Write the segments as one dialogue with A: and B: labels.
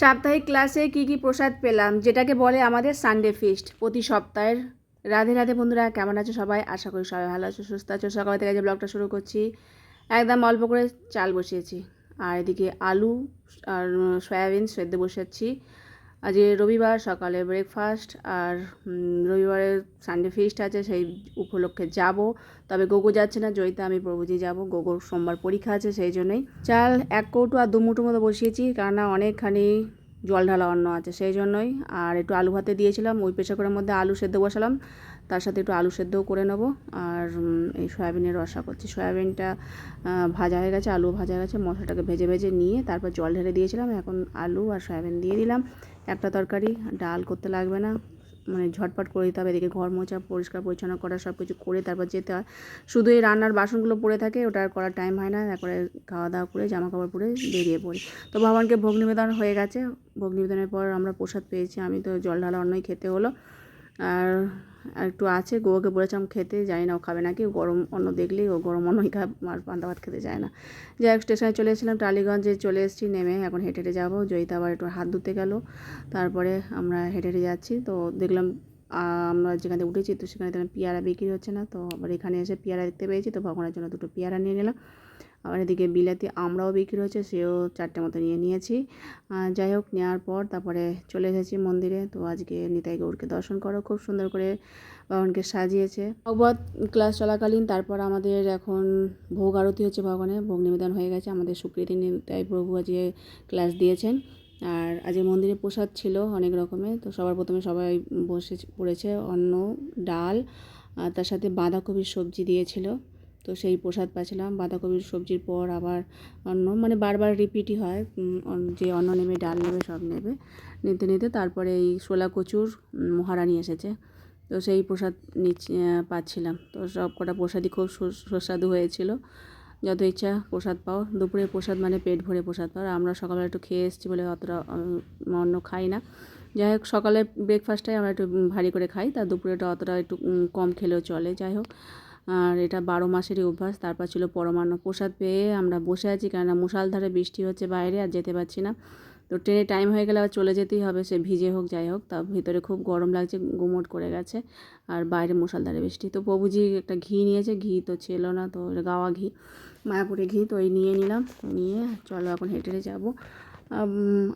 A: সাপ্তাহিক ক্লাসে কি কি প্রসাদ পেলাম, যেটাকে বলে আমাদের সানডে ফিস্ট প্রতি সপ্তাহের। রাধে রাধে বন্ধুরা, কেমন আছো সবাই? আশা করি সবাই ভালো আছো, সুস্থ আছো। সকাল থেকে যে ব্লগটা শুরু করছি, একদম অল্প করে চাল বসিয়েছি। আর এদিকে আলু আর সয়াবিন সেদ্ধ বসাচ্ছি আজ রবিবার সকালে ব্রেকফাস্ট আর রবিবারে সানডে ফিস্ট আছে, সেই উপলক্ষে যাব। তবে গোগো যাচ্ছে না, জয়িতা, আমি প্রভুজি যাব। গোগোর সোমবার পরীক্ষা আছে, সেই জন্যই। চাল এক কৌটো আর দু মুঠো মতো বসিয়েছি, কেননা অনেকখানি জল ঢালা অন্ন আছে, সেই জন্যই। আর একটু আলু ভাতে দিয়েছিলাম, ওই প্রেশার কুকারের মধ্যে আলু সেদ্ধ বসালাম। তার সাথে একটু আলু সেদ্ধও করে নেব। আর এই সয়াবিনের রসা করছি। সয়াবিনটা ভাজা হয়ে গেছে আলু ভাজা হয়ে গেছে। মশলাটাকে ভেজে ভেজে নিয়ে তারপর জল ঢেলে দিয়েছিলাম। এখন আলু আর সয়াবিন দিয়ে দিলাম। একটা তরকারি, ডাল করতে লাগবে না। মানে ঝটপট করে দিতে হবে, এদিকে ঘর মোছা, পরিষ্কার পরিচ্ছন্ন করা সব কিছু করে তারপর যেতে হয়। শুধু এই রান্নার বাসনগুলো পড়ে থাকে, ওটা আর করার টাইম হয় না, তারপরে খাওয়া দাওয়া করে জামা কাপড় পরে বেরিয়ে পড়ি। তো ভগবানকে ভোগ নিবেদন হয়ে গেছে। ভোগ নিবেদনের পর আমরা প্রসাদ পেয়েছি, আমি তো জল ঢালা অন্নই খেতে হলো। আর একটু আছে, গোয়াকে বলেছিলাম খেতে, জানি না ও খাবে নাকি গরম অন্য দেখলেই ও গরম অন্নই খায়, আর পান্তা ভাত খেতে যায় না। যাই হোক, স্টেশনে চলে এসেছিলাম, টালিগঞ্জে চলে এসেছি, নেমে এখন হেঁটে হেঁটে যাব, জয়িতা আবার একটু হাত ধুতে গেল, তারপরে আমরা হেঁটে হেঁটে যাচ্ছি, তো দেখলাম আমরা যেখানে উঠেছি, তো সেখানে পেয়ারা বিক্রি হচ্ছে না, তো আবার এখানে এসে পেয়ারা দেখতে পেয়েছি, তো ভগবানের জন্য দুটো পেয়ারা নিয়ে নিলাম। আবার এদিকে বিলাতি আমরাও বিক্রি হচ্ছে, সেও চারটে মতো নিয়ে নিয়েছি। যাই হোক নেওয়ার পর তারপরে চলে এসেছি মন্দিরে। তো আজকে নিতাই গৌরকে দর্শন করো, খুব সুন্দর করে ভগবানকে সাজিয়েছে। ভগবত ক্লাস চলাকালীন তারপর আমাদের এখন ভোগ আরতি হচ্ছে ভগবানের, ভোগ নিবেদন হয়ে গেছে। আমাদের সুকৃতি নিতাই প্রভু আজকে ক্লাস দিয়েছেন। আর আজকে মন্দিরে প্রসাদ ছিল অনেক রকমের, তো সবার প্রথমে সবাই বসে পড়েছে অন্ন, ডাল, আর তার সাথে বাঁধাকপির সবজি দিয়েছিল। তো সেই প্রসাদ পাচ্ছিলাম, বাঁধাকপির সবজির পর আবার অন্ন মানে বারবার রিপিটই হয় যে অন্ন নেবে, ডাল নেবে, সব নেবে, নিতে নিতে তারপরে এই শোলা কচুর মহারানি এসেছে। তো সেই প্রসাদ নিচ্ছি পাচ্ছিলাম। তো সব কটা প্রসাদই খুব সুস্বাদু হয়েছিল। যত ইচ্ছা প্রসাদ পাও। দুপুরে প্রসাদ মানে পেট ভরে প্রসাদ পাও আমরা সকালে একটু খেয়ে এসেছি বলে অতটা অন্ন খাই না। যাই হোক, সকালে ব্রেকফাস্টটাই আমরা একটু ভারী করে খাই। তা দুপুরেটা অতটা একটু কম খেলেও চলে। যাই হোক আর এটা বারো মাসেরই অভ্যাস। তারপর ছিল পরমান্ন প্রসাদ পেয়ে আমরা বসে আছি কেননা মুষালধারে বৃষ্টি হচ্ছে বাইরে আর যেতে পারছি না। তো ট্রেনে টাইম হয়ে গেলে আবার চলে যেতেই হবে, সে ভিজে হোক যাই হোক, তা ভিতরে খুব গরম লাগছে, গুমোট করে গেছে আর বাইরে মুষালধারে বৃষ্টি। তো প্রভুজি একটা ঘি নিয়েছে, ঘি তো ছিল না, তো গাওয়া ঘি, মায়াপুরে ঘি তো এই নিয়ে নিলাম, নিয়ে চলো এখন হেঁটে যাব।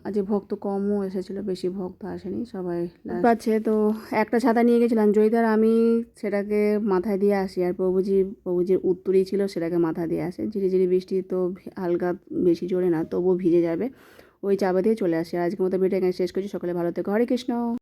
A: আজকে ভক্ত কমও এসেছিল, বেশি ভক্ত আসেনি, সবাই পাচ্ছে তো একটা ছাতা নিয়ে গেছিলাম জয়িতার আমি সেটাকে মাথায় দিয়ে আসি, আর প্রভুজি, প্রভুজির উত্তরই ছিল সেটাকে মাথা দিয়ে আসে ঝিরিঝিরি বৃষ্টি তো হালকা বেশি জোরে না, তবুও ভিজে যাবে, ওই চাপা দিয়ে চলে আসে আজকে মতো ভিডিও শেষ করছি, সকালে ভালো থেকো, হরে কৃষ্ণ।